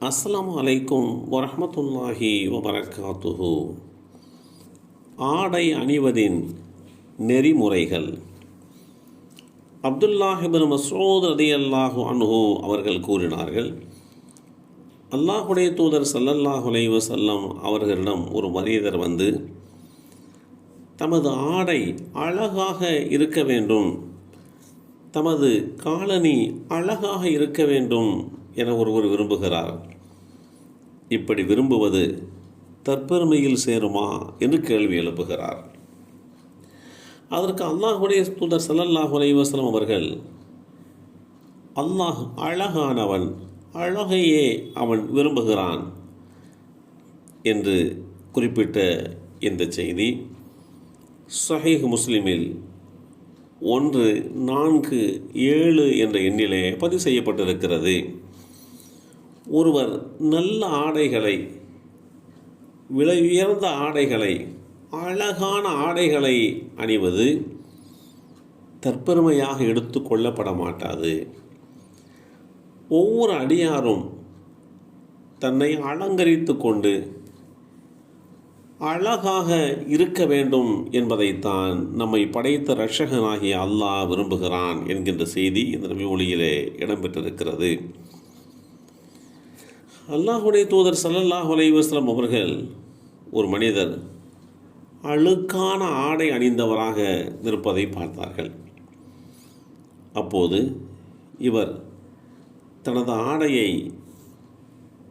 அஸ்லாம் அலைக்கும் வரமத்துல்லாஹி வபரகாத்துஹு. ஆடை அணிவதின் நெறிமுறைகள். அப்துல்லாஹிபின் மசூத் அதி அல்லாஹு அன்ஹு அவர்கள் கூறினார்கள் அல்லாஹுடைய தூதர் ஸல்லல்லாஹு அலைஹி அவர்களிடம் ஒரு மனிதர் வந்து தமது ஆடை அழகாக இருக்க வேண்டும் தமது காலனி அழகாக இருக்க வேண்டும் என ஒருவர் விரும்புகிறார். இப்படி விரும்புவது தற்பெருமையில் சேருமா என்று கேள்வி எழுப்புகிறார். அதற்கு அல்லாஹுடைய தூதர் ஸல்லல்லாஹு அலைஹி அவர்கள் அல்லாஹ் அழகானவன் அழகையே அவன் விரும்புகிறான் என்று குறிப்பிட்ட இந்த செய்தி சஹீஹ் முஸ்லிமில் ஒன்று நான்கு ஏழு என்ற எண்ணிலே பதிவு செய்யப்பட்டிருக்கிறது. ஒருவர் நல்ல ஆடைகளை விலை உயர்ந்த ஆடைகளை அழகான ஆடைகளை அணிவது தற்பெருமையாக எடுத்து கொள்ளப்பட மாட்டாது. ஒவ்வொரு அடியாரும் தன்னை அலங்கரித்து கொண்டு அழகாக இருக்க வேண்டும் என்பதைத்தான் நம்மை படைத்த ரட்சகனாகிய அல்லாஹ் விரும்புகிறான் என்கின்ற செய்தி இந்த நபி ஒளியிலே இடம்பெற்றிருக்கிறது. அல்லாஹுடைய தூதர் சல்லல்லாஹ் அலைவாஸ்லம் அவர்கள் ஒரு மனிதர் அழுக்கான ஆடை அணிந்தவராக இருப்பதை பார்த்தார்கள். அப்போது இவர் தனது ஆடையை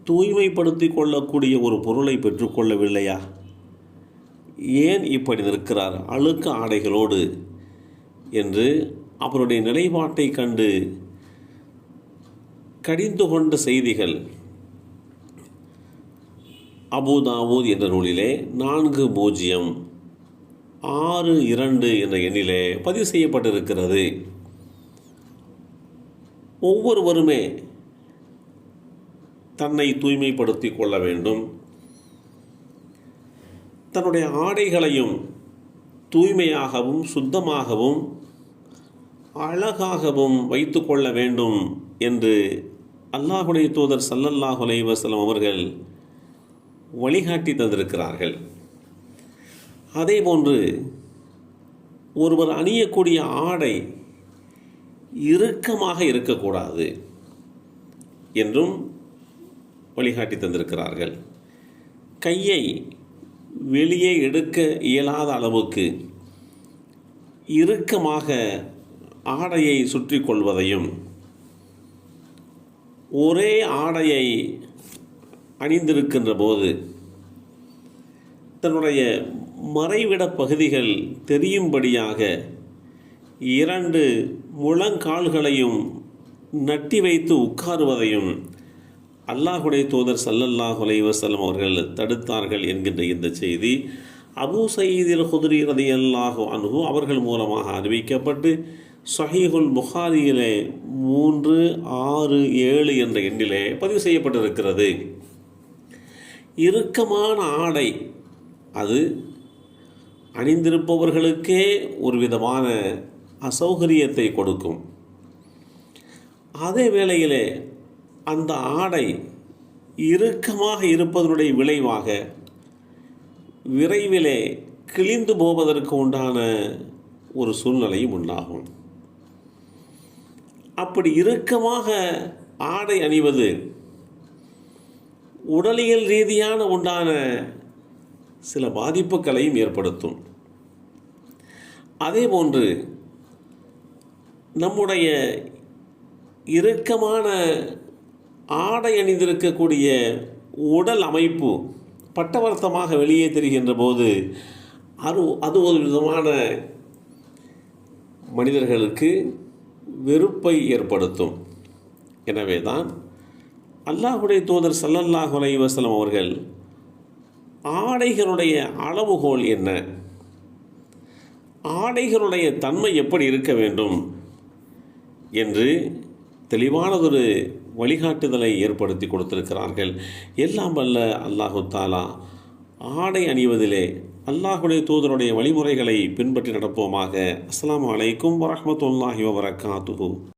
தூய்மைப்படுத்தி கொள்ளக்கூடிய ஒரு பொருளை பெற்றுக்கொள்ளவில்லையா ஏன் இப்படி நிற்கிறார்? அழுக்க ஆடைகளோடு என்று அவருடைய நிலைப்பாட்டை கண்டு கடிந்து கொண்ட செய்திகள் அபுதாவூத் என்ற நூலிலே நான்கு பூஜ்ஜியம் ஆறு இரண்டு என்ற எண்ணிலே பதிவு செய்யப்பட்டிருக்கிறது. ஒவ்வொருவருமே தன்னை தூய்மைப்படுத்தி கொள்ள வேண்டும். தன்னுடைய ஆடைகளையும் தூய்மையாகவும் சுத்தமாகவும் அழகாகவும் வைத்து கொள்ள வேண்டும் என்று அல்லாஹுடைய தூதர் சல்லல்லாஹு அலைவசலம் அவர்கள் வழிகாட்டி தந்திருக்கிறார்கள். அதே போன்று ஒருவர் அணியக்கூடிய ஆடை இறுக்கமாக இருக்கக்கூடாது என்றும் வழிகாட்டி தந்திருக்கிறார்கள். கையை வெளியே எடுக்க இயலாத அளவுக்கு இறுக்கமாக ஆடையை சுற்றி கொள்வதையும் ஒரே ஆடையை அணிந்திருக்கின்ற போது தன்னுடைய மறைவிட பகுதிகள் தெரியும்படியாக இரண்டு முழங்கால்களையும் நட்டி வைத்து உட்காருவதையும் அல்லாஹுடைய தூதர் சல்லல்லாஹ் அலைவசல்லம் அவர்கள் தடுத்தார்கள் என்கின்ற இந்த செய்தி அபு சயீதில் ஹுதுரி ரதி அல்லாஹு அனுகு அவர்கள் மூலமாக அறிவிக்கப்பட்டு சஹீஹுல் புகாரியிலே மூன்று ஆறு ஏழு என்ற எண்ணிலே பதிவு செய்யப்பட்டிருக்கிறது. இறுக்கமான ஆடை. அது அணிந்திருப்பவர்களுக்கே ஒரு விதமான அசௌகரியத்தை கொடுக்கும். அதே வேளையிலே அந்த ஆடை இறுக்கமாக இருப்பதனுடைய விளைவாக விரைவிலே கிழிந்து போவதற்கு உண்டான ஒரு சூழ்நிலையும் உண்டாகும். அப்படி இறுக்கமாக ஆடை அணிவது உடலியல் ரீதியான உண்டான சில பாதிப்புகளையும் ஏற்படுத்தும். அதே போன்று நம்முடைய இறுக்கமான ஆடை அணிந்திருக்கக்கூடிய உடல் அமைப்பு பட்டவர்த்தமாக வெளியே தெரிகின்ற போது அது அது ஒரு விதமான மனிதர்களுக்கு வெறுப்பை ஏற்படுத்தும். எனவே தான் அல்லாஹுடைய தூதர் சல்லல்லாஹ் அலைவசலம் அவர்கள் ஆடைகளுடைய அளவுகோல் என்ன? ஆடைகளுடைய தன்மை எப்படி இருக்க வேண்டும்? என்று தெளிவானதொரு வழிகாட்டுதலை ஏற்படுத்தி கொடுத்திருக்கிறார்கள். எல்லாம் வல்ல அல்லாஹு தாலா ஆடை அணிவதிலே அல்லாஹுடைய தூதருடைய வழிமுறைகளை பின்பற்றி நடப்போமாக. அஸ்லாம் அலைக்கும் வரமத்துல்லாஹி வபரகாத்துஹு.